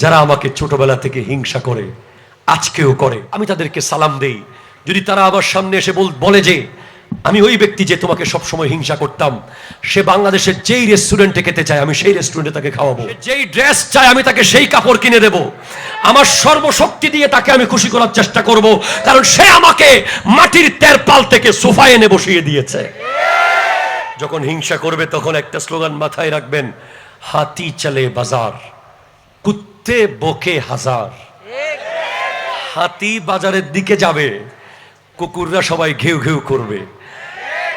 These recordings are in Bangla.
যারা আমাকে ছোটবেলা থেকে হিংসা করে, আজকেও করে, আমি তাদেরকে সালাম দেই। যদি তারা আমার সামনে এসে বলে যে, আমি ওই ব্যক্তি যে তোমাকে সবসময় হিংসা করতাম, সে বাংলাদেশের যেই রেস্টুরেন্টে খেতে চায়, আমি সেই রেস্টুরেন্টে তাকে খাওয়াবো। যেই ড্রেস চায়, আমি তাকে সেই কাপড় কিনে দেব। আমার সর্বশক্তি দিয়ে তাকে আমি খুশি করার চেষ্টা করব, কারণ সে আমাকে মাটির তেরপাল থেকে সোফায় এনে বসিয়ে দিয়েছে। যখন হিংসা করবে, তখন একটা স্লোগান মাথায় রাখবেন, হাতি চলে বাজার। কুত্তে বকে হাজার। হাতি বাজারের দিকে যাবে, কুকুররা সবাই ঘেউ ঘেউ করবে।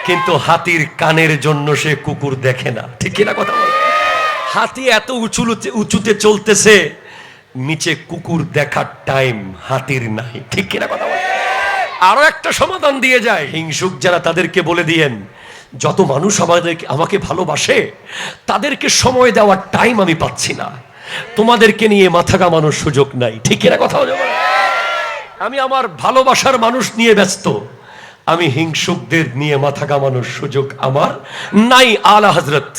কিন্তু হাতির কানের জন্য সে কুকুর দেখে না। ঠিক কিনা কথা বল? হাতি এত উঁচুতে উঁচুতে চলতেছে, নিচে কুকুর দেখার টাইম হাতির নাই। ঠিক কিনা কথা বল? আরও একটা সমাধান দিয়ে যায়। হিংসুক যারা তাদেরকে বলে দিয়েন, যত মানুষ আমাদেরকে আমাকে ভালোবাসে, তাদেরকে সময় দেওয়ার টাইম আমি পাচ্ছি না। তোমাদেরকে নিয়ে মাথা কামানোর সুযোগ নাই। ঠিক এরা কথা আমি আমার ভালোবাসার মানুষ নিয়ে ব্যস্ত। আমি হিংসুকদের নিয়ে মাথা কামানোর সুযোগ আমার নাই আলা হজরত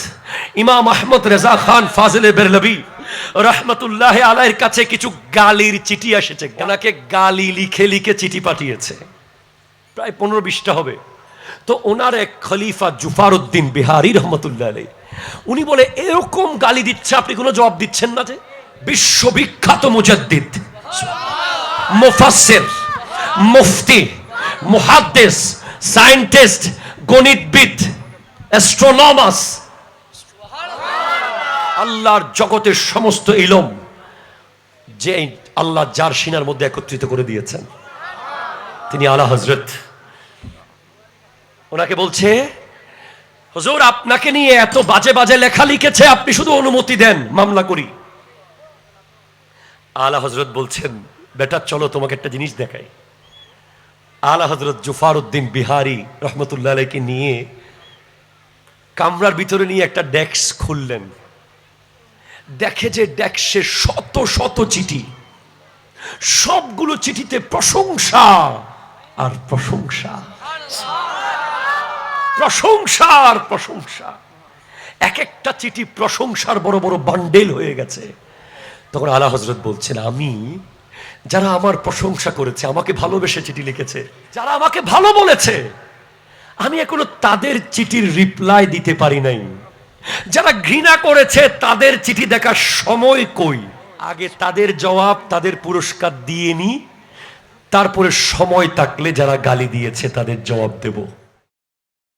ইমাম আহমদ রেজা খান ফাজলে বেরলবি রহমতুল্লাহ আলাইয়ের কাছে কিছু গালির চিঠি এসেছে। ওনাকে গালি লিখে লিখে চিঠি পাঠিয়েছে। প্রায় পনেরো বিশটা হবে। তো ওনার এক খলিফা জুফার উদ্দিন বিহারি রহমতুল্লাহ আলাই উনি বলে, এরকম গালি দিচ্ছে, আপনি কোনো জবাব দিচ্ছেন না যে? বিশ্ববিখ্যাত মুজাদ্দিদ, মুফাসসির, মুফতি, মুহাদ্দিস, সায়েন্টিস্ট, গণিতবিদ, অ্যাস্ট্রোনমাস। আল্লাহর জগতের সমস্ত ইলম যে আল্লাহ যার সিনার মধ্যে একত্রিত করে দিয়েছেন, তিনি আলা হজরত ওনাকে বলছে হুজুর, আপনাকে নিয়ে এত বাজে বাজে লেখা লিখেছে, আপনি শুধু অনুমতি দেন, মামলা করি। আলা হজরত বলছেন, বেটা, চলো তোমাকে একটা জিনিস দেখাই। আলা হজরত জুফার উদ্দিন বিহারি রহমতুল্লাহ আলাইকে নিয়ে কামরার ভিতরে নিয়ে একটা ডেস্ক খুললেন। দেখে যে ডেস্কে শত শত চিঠি। সবগুলো চিঠিতে প্রশংসা আর প্রশংসা। প্রশংসা আর প্রশংসা। এক একটা চিঠি প্রশংসার বড় বড় বান্ডেল হয়ে গেছে। তখন আলা হজরত বলছেন, আমি যারা আমার প্রশংসা করেছে, আমাকে ভালোবেসে চিঠি লিখেছে, যারা আমাকে ভালো বলেছে, আমি এখনও তাদের চিঠির রিপ্লাই দিতে পারি নাই। যারা ঘৃণা করেছে, তাদের চিঠি দেখার সময় কই? আগে তাদের জবাব, তাদের পুরস্কার দিয়ে নি, তারপরে সময় থাকলে যারা গালি দিয়েছে, তাদের জবাব দেব।